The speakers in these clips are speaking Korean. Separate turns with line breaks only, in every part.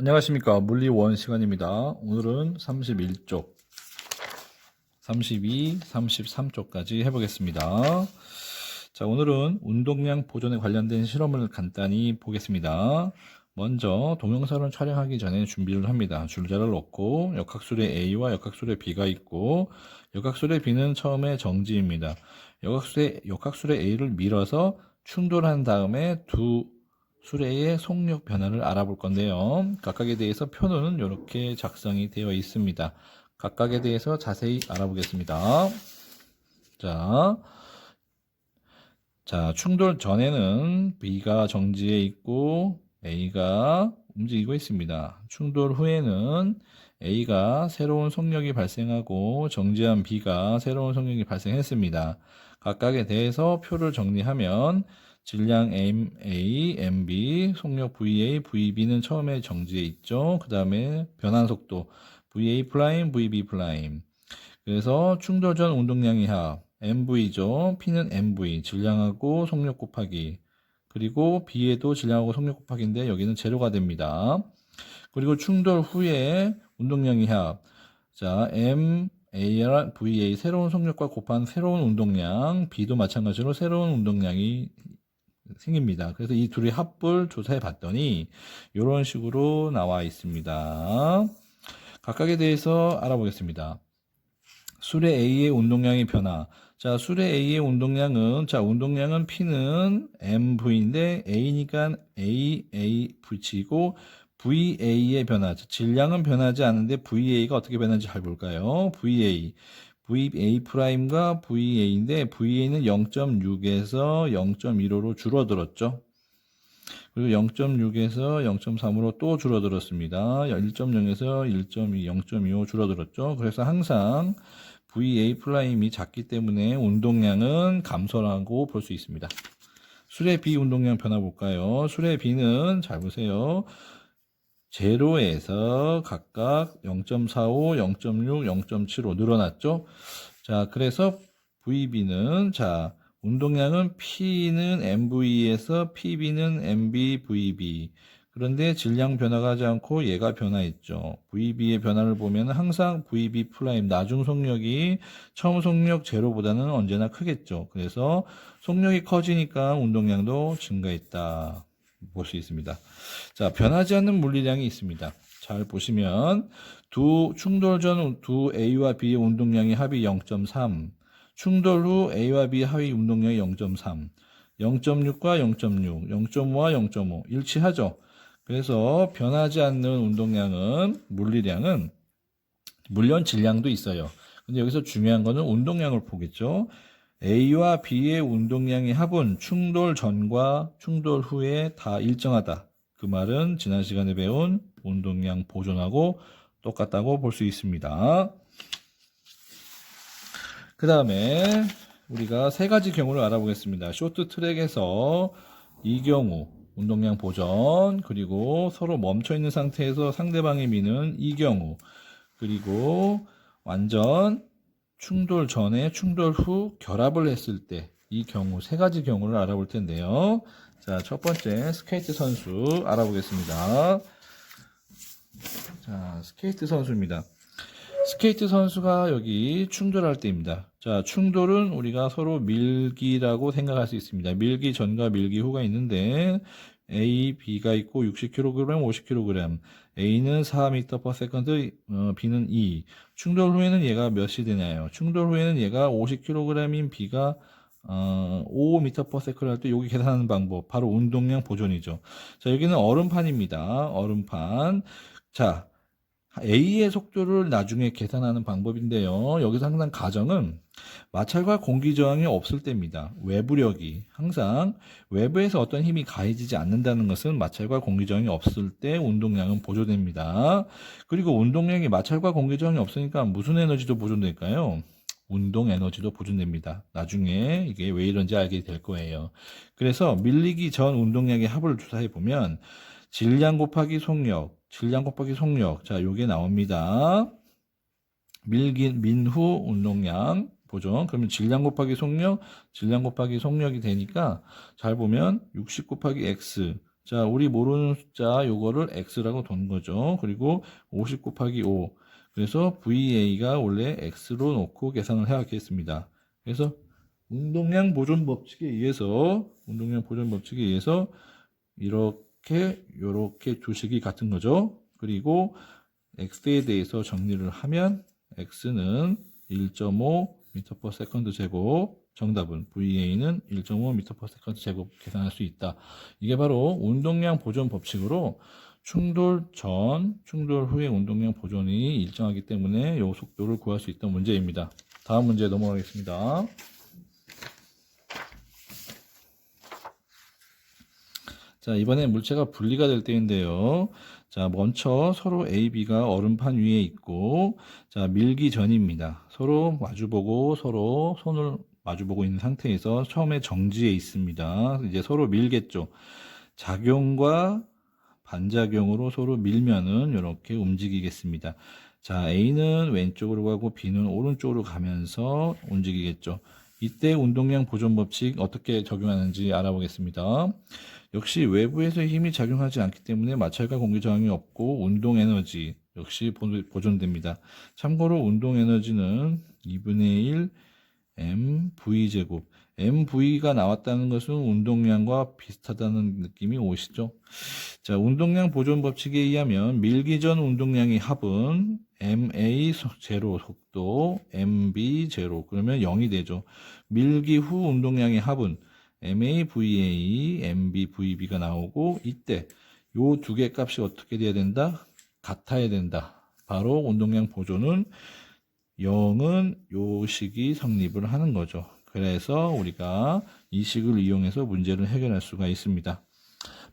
안녕하십니까. 물리 원 시간입니다. 오늘은 31쪽, 32, 33쪽까지 해보겠습니다. 자, 오늘은 운동량 보존에 관련된 실험을 간단히 보겠습니다. 먼저 동영상을 촬영하기 전에 준비를 합니다. 줄자를 놓고 역학술의 A와 역학술의 B가 있고 역학술의 B는 처음에 정지입니다. 역학술의, 역학술의 A를 밀어서 충돌한 다음에 두 수레의 속력 변화를 알아볼 건데요. 각각에 대해서 표는 이렇게 작성이 되어 있습니다. 각각에 대해서 자세히 알아보겠습니다. 자, 자, 충돌 전에는 B가 정지해 있고 A가 움직이고 있습니다. 충돌 후에는 A가 새로운 속력이 발생하고 정지한 B가 새로운 속력이 발생했습니다. 각각에 대해서 표를 정리하면 질량 MA, MB, 속력 VA, VB는 처음에 정지해 있죠. 그 다음에 변환 속도 VA 프라임, VB 프라임. 그래서 충돌 전 운동량의 합 MV죠. P는 MV, 질량하고 속력 곱하기. 그리고 B에도 질량하고 속력 곱하기인데 여기는 제로가 됩니다. 그리고 충돌 후에 운동량의 합. 자, M, AR, VA 새로운 속력과 곱한 새로운 운동량, B도 마찬가지로 새로운 운동량이 생깁니다. 그래서 이 둘의 합을 조사해 봤더니 이런 식으로 나와 있습니다. 각각에 대해서 알아보겠습니다. 수레 A의 운동량의 변화. 자, 수레 A의 운동량은 자, 운동량은 P는 MV인데 A니까 A, A 붙이고 VA의 변화. 자, 질량은 변하지 않는데 VA가 어떻게 변하는지 잘 볼까요? VA. VA 프라임과 VA인데 VA는 0.6에서 0.15로 줄어들었죠. 그리고 0.6에서 0.3으로 또 줄어들었습니다. 1.0에서 1.2, 0.25 줄어들었죠. 그래서 항상 VA 프라임이 작기 때문에 운동량은 감소라고 볼 수 있습니다. 수레 B 운동량 변화 볼까요? 수레 B는 잘 보세요. 제로에서 각각 0.45, 0.6, 0.75 늘어났죠. 자, 그래서 VB는 자, 운동량은 P는 MV에서 PB는 MB, VB. 그런데 질량 변화하지 않고 얘가 변화했죠. VB의 변화를 보면 항상 VB 프라임 나중 속력이 처음 속력 제로보다는 언제나 크겠죠. 그래서 속력이 커지니까 운동량도 증가했다. 볼 수 있습니다. 자, 변하지 않는 물리량이 있습니다. 잘 보시면 두 충돌 전 두 A와 B의 운동량의 합이 0.3, 충돌 후 A와 B 합의 운동량이 0.3, 0.6과 0.6, 0.5와 0.5 일치하죠. 그래서 변하지 않는 운동량은 물리량은 물론 질량도 있어요. 근데 여기서 중요한 거는 운동량을 보겠죠. A와 B의 운동량의 합은 충돌 전과 충돌 후에 다 일정하다. 그 말은 지난 시간에 배운 운동량 보존하고 똑같다고 볼 수 있습니다. 그 다음에 우리가 세 가지 경우를 알아보겠습니다. 쇼트 트랙에서 이 경우 운동량 보존 그리고 서로 멈춰 있는 상태에서 상대방의 미는 이 경우 그리고 완전 충돌 전에 충돌 후 결합을 했을 때 이 경우 세 가지 경우를 알아볼 텐데요. 자, 첫 번째 스케이트 선수 알아보겠습니다. 자, 스케이트 선수입니다. 스케이트 선수가 여기 충돌할 때입니다. 자, 충돌은 우리가 서로 밀기라고 생각할 수 있습니다. 밀기 전과 밀기 후가 있는데 A, B가 있고 60kg, 50kg. A는 4m/s, 어, B는 2. 충돌 후에는 얘가 몇이 되나요? 충돌 후에는 얘가 50kg인 B가 어, 5m/s 할때 여기 계산하는 방법 바로 운동량 보존이죠. 자, 여기는 얼음판입니다. 얼음판. 자, A의 속도를 나중에 계산하는 방법인데요. 여기서 항상 가정은 마찰과 공기 저항이 없을 때입니다. 외부력이 항상 외부에서 어떤 힘이 가해지지 않는다는 것은 마찰과 공기 저항이 없을 때 운동량은 보존됩니다. 그리고 운동량이 마찰과 공기 저항이 없으니까 무슨 에너지도 보존될까요? 운동 에너지도 보존됩니다. 나중에 이게 왜 이런지 알게 될 거예요. 그래서 밀리기 전 운동량의 합을 조사해 보면 질량 곱하기 속력, 질량 곱하기 속력. 자, 요게 나옵니다. 밀기, 민후 운동량 보존. 그러면 질량 곱하기 속력, 질량 곱하기 속력이 되니까 잘 보면 60 곱하기 x. 자, 우리 모르는 숫자 요거를 x라고 둔 거죠. 그리고 50 곱하기 5. 그래서 VA가 원래 x로 놓고 계산을 해야겠습니다. 그래서 운동량 보존 법칙에 의해서 운동량 보존 법칙에 의해서 이렇게 요렇게 주식이 같은 거죠. 그리고 x에 대해서 정리를 하면 x는 1.5 m/s 제곱 정답은 VA는 1.5 m/s 제곱 계산할 수 있다. 이게 바로 운동량 보존 법칙으로 충돌 전, 충돌 후의 운동량 보존이 일정하기 때문에 이 속도를 구할 수 있던 문제입니다. 다음 문제 넘어가겠습니다. 자, 이번엔 물체가 분리가 될 때인데요. 자, 먼저 서로 A, B가 얼음판 위에 있고, 자, 밀기 전입니다. 서로 마주보고 서로 손을 마주보고 있는 상태에서 처음에 정지해 있습니다. 이제 서로 밀겠죠. 작용과 반작용으로 서로 밀면은 이렇게 움직이겠습니다. 자, A는 왼쪽으로 가고 B는 오른쪽으로 가면서 움직이겠죠. 이때 운동량 보존 법칙 어떻게 적용하는지 알아보겠습니다. 역시 외부에서 힘이 작용하지 않기 때문에 마찰과 공기 저항이 없고 운동 에너지 역시 보- 보존됩니다. 참고로 운동 에너지는 2분의 1 mv 제곱 mv가 나왔다는 것은 운동량과 비슷하다는 느낌이 오시죠? 자, 운동량 보존 법칙에 의하면 밀기 전 운동량의 합은 ma 제로 속도 mb 제로 그러면 0이 되죠. 밀기 후 운동량의 합은 MAVA, MBVB가 나오고 이때 요 두 개 값이 어떻게 돼야 된다? 같아야 된다. 바로 운동량 보존은 0은 요 식이 성립을 하는 거죠. 그래서 우리가 이 식을 이용해서 문제를 해결할 수가 있습니다.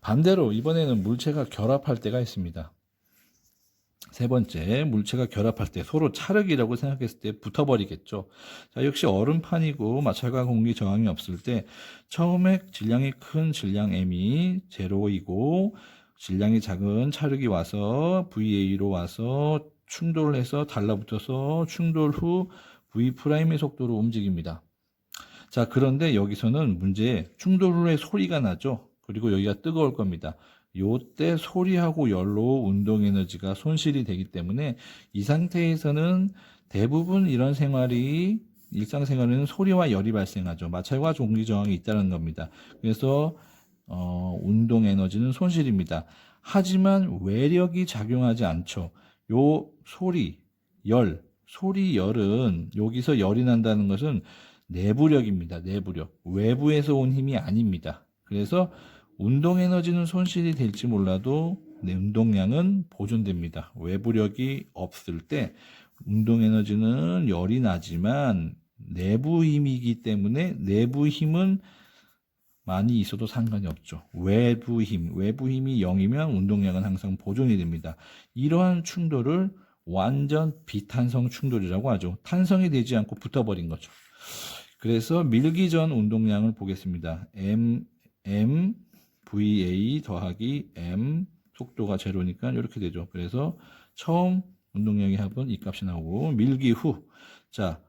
반대로 이번에는 물체가 결합할 때가 있습니다. 세 번째, 물체가 결합할 때 서로 차력이라고 생각했을 때 붙어버리겠죠. 자, 역시 얼음판이고 마찰과 공기 저항이 없을 때 처음에 질량이 큰 질량 M이 제로이고 질량이 작은 차력이 와서 VA로 와서 충돌을 해서 달라붙어서 충돌 후 V 프라임의 속도로 움직입니다. 자, 그런데 여기서는 문제 충돌 후에 소리가 나죠. 그리고 여기가 뜨거울 겁니다. 요때 소리하고 열로 운동 에너지가 손실이 되기 때문에 이 상태에서는 대부분 이런 생활이 일상생활에는 소리와 열이 발생하죠. 마찰과 공기 저항이 있다는 겁니다. 그래서 어, 운동 에너지는 손실입니다. 하지만 외력이 작용하지 않죠. 요 소리, 열, 소리, 열은 여기서 열이 난다는 것은 내부력입니다. 내부력. 외부에서 온 힘이 아닙니다. 그래서 운동 에너지는 손실이 될지 몰라도 내 운동량은 보존됩니다. 외부력이 없을 때 운동 에너지는 열이 나지만 내부 힘이기 때문에 내부 힘은 많이 있어도 상관이 없죠. 외부 힘, 외부 힘이 0이면 운동량은 항상 보존이 됩니다. 이러한 충돌을 완전 비탄성 충돌이라고 하죠. 탄성이 되지 않고 붙어버린 거죠. 그래서 밀기 전 운동량을 보겠습니다. M, M, VA 더하기 M 속도가 제로니까 이렇게 되죠. 그래서 처음 운동량의 합은 이 값이 나오고 밀기 후 자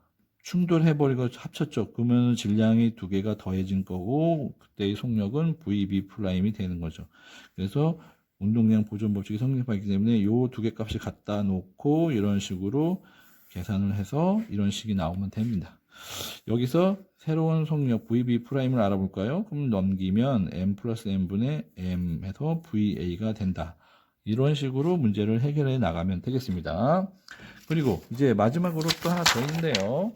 충돌해버리고 합쳤죠. 그러면 질량이 두 개가 더해진 거고 그때의 속력은 VB 프라임이 되는 거죠. 그래서 운동량 보존 법칙이 성립하기 때문에 요두개 값이 갖다 놓고 이런 식으로 계산을 해서 이런 식이 나오면 됩니다. 여기서 새로운 속력 VB 프라임을 알아볼까요? 그럼 넘기면 m 플러스 n분의 m 해서 VA가 된다. 이런 식으로 문제를 해결해 나가면 되겠습니다. 그리고 이제 마지막으로 또 하나 더 있는데요.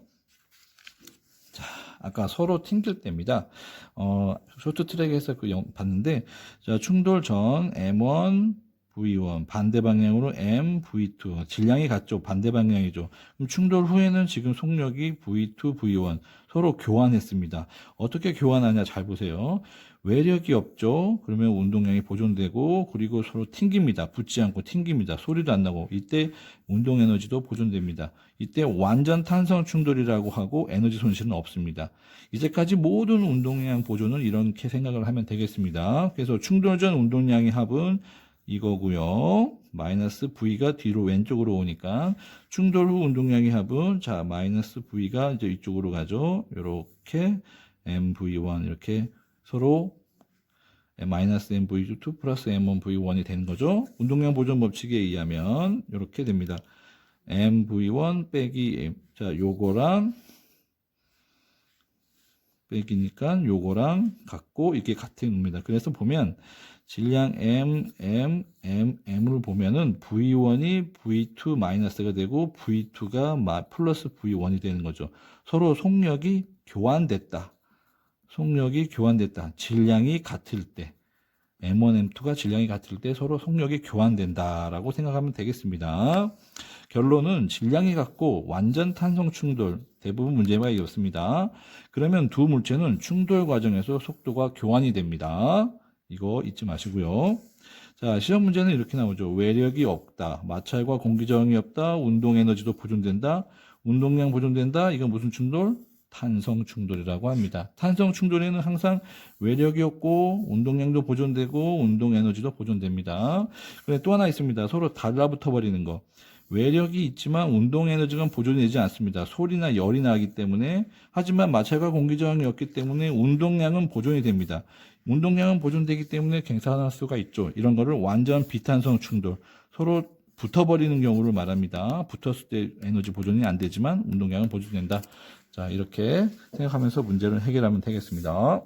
자, 아까 서로 튕길 때입니다. 어, 쇼트트랙에서 그 영, 봤는데, 자, 충돌 전 M1, V1 반대 방향으로 M, V2 질량이 같죠. 반대 방향이죠. 그럼 충돌 후에는 지금 속력이 V2, V1 서로 교환했습니다. 어떻게 교환하냐 잘 보세요. 외력이 없죠. 그러면 운동량이 보존되고 그리고 서로 튕깁니다. 붙지 않고 튕깁니다. 소리도 안 나고 이때 운동 에너지도 보존됩니다. 이때 완전 탄성 충돌이라고 하고 에너지 손실은 없습니다. 이제까지 모든 운동량 보존은 이렇게 생각을 하면 되겠습니다. 그래서 충돌 전 운동량의 합은 이거고요. 마이너스 V가 뒤로 왼쪽으로 오니까 충돌 후 운동량의 합은 자 마이너스 V가 이제 이쪽으로 가죠. 이렇게 MV1 이렇게 서로 마이너스 MV2 플러스 M1V1이 되는 거죠. 운동량 보존 법칙에 의하면 이렇게 됩니다. MV1 빼기 M. 자, 요거랑 빼기니까 요거랑 같고 이게 같은 겁니다. 그래서 보면 질량 M, M, M, M을 보면은 V1이 V2 마이너스가 되고 V2가 플러스 V1이 되는 거죠. 서로 속력이 교환됐다. 속력이 교환됐다. 질량이 같을 때. M1, M2가 질량이 같을 때 서로 속력이 교환된다라고 생각하면 되겠습니다. 결론은 질량이 같고 완전 탄성 충돌 대부분 문제가 이렇습니다. 그러면 두 물체는 충돌 과정에서 속도가 교환이 됩니다. 이거 잊지 마시고요. 자, 시험 문제는 이렇게 나오죠. 외력이 없다. 마찰과 공기 저항이 없다. 운동 에너지도 보존된다. 운동량 보존된다. 이건 무슨 충돌? 탄성 충돌이라고 합니다. 탄성 충돌에는 항상 외력이 없고 운동량도 보존되고 운동 에너지도 보존됩니다. 그런데 또 하나 있습니다. 서로 달라붙어 버리는 거. 외력이 있지만 운동 에너지가 보존이 되지 않습니다. 소리나 열이 나기 때문에 하지만 마찰과 공기 저항이 없기 때문에 운동량은 보존이 됩니다. 운동량은 보존되기 때문에 갱산할 수가 있죠. 이런 거를 완전 비탄성 충돌. 서로 붙어버리는 경우를 말합니다. 붙었을 때 에너지 보존이 안 되지만 운동량은 보존된다. 자, 이렇게 생각하면서 문제를 해결하면 되겠습니다.